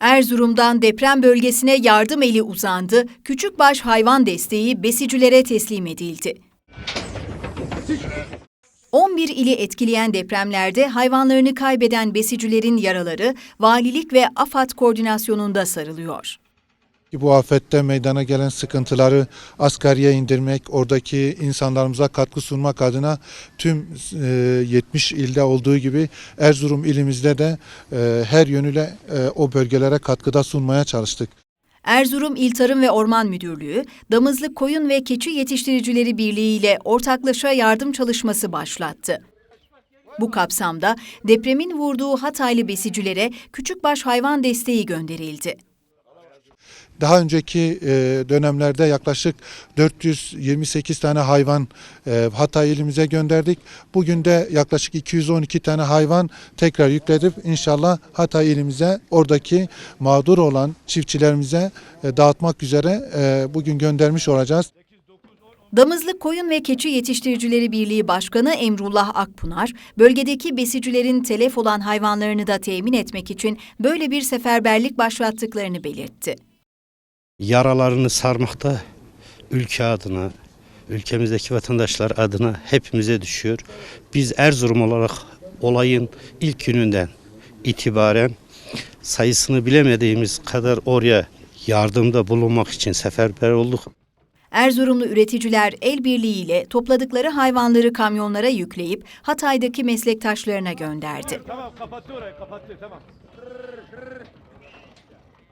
Erzurum'dan deprem bölgesine yardım eli uzandı, küçükbaş hayvan desteği besicilere teslim edildi. 11 ili etkileyen depremlerde hayvanlarını kaybeden besicilerin yaraları valilik ve AFAD koordinasyonunda sarılıyor. Bu afette meydana gelen sıkıntıları asgariye indirmek, oradaki insanlarımıza katkı sunmak adına tüm e, 70 ilde olduğu gibi Erzurum ilimizde de e, her yönüyle e, o bölgelere katkıda sunmaya çalıştık. Erzurum İl Tarım ve Orman Müdürlüğü, Damızlık Koyun ve Keçi Yetiştiricileri Birliği ile ortaklaşa yardım çalışması başlattı. Bu kapsamda depremin vurduğu Hataylı besicilere küçükbaş hayvan desteği gönderildi. Daha önceki e, dönemlerde yaklaşık 428 tane hayvan e, Hatay ilimize gönderdik. Bugün de yaklaşık 212 tane hayvan tekrar yükledip inşallah Hatay ilimize oradaki mağdur olan çiftçilerimize e, dağıtmak üzere bugün göndermiş olacağız. Damızlık Koyun ve Keçi Yetiştiricileri Birliği Başkanı Emrullah Akpınar, bölgedeki besicilerin telef olan hayvanlarını da temin etmek için böyle bir seferberlik başlattıklarını belirtti. Yaralarını sarmakta ülke adına, ülkemizdeki vatandaşlar adına hepimize düşüyor. Biz Erzurum olarak olayın ilk gününden itibaren sayısını bilemediğimiz kadar oraya yardımda bulunmak için seferber olduk. Erzurumlu üreticiler el birliğiyle topladıkları hayvanları kamyonlara yükleyip Hatay'daki meslektaşlarına gönderdi. Tamam kapattı orayı kapattı tamam.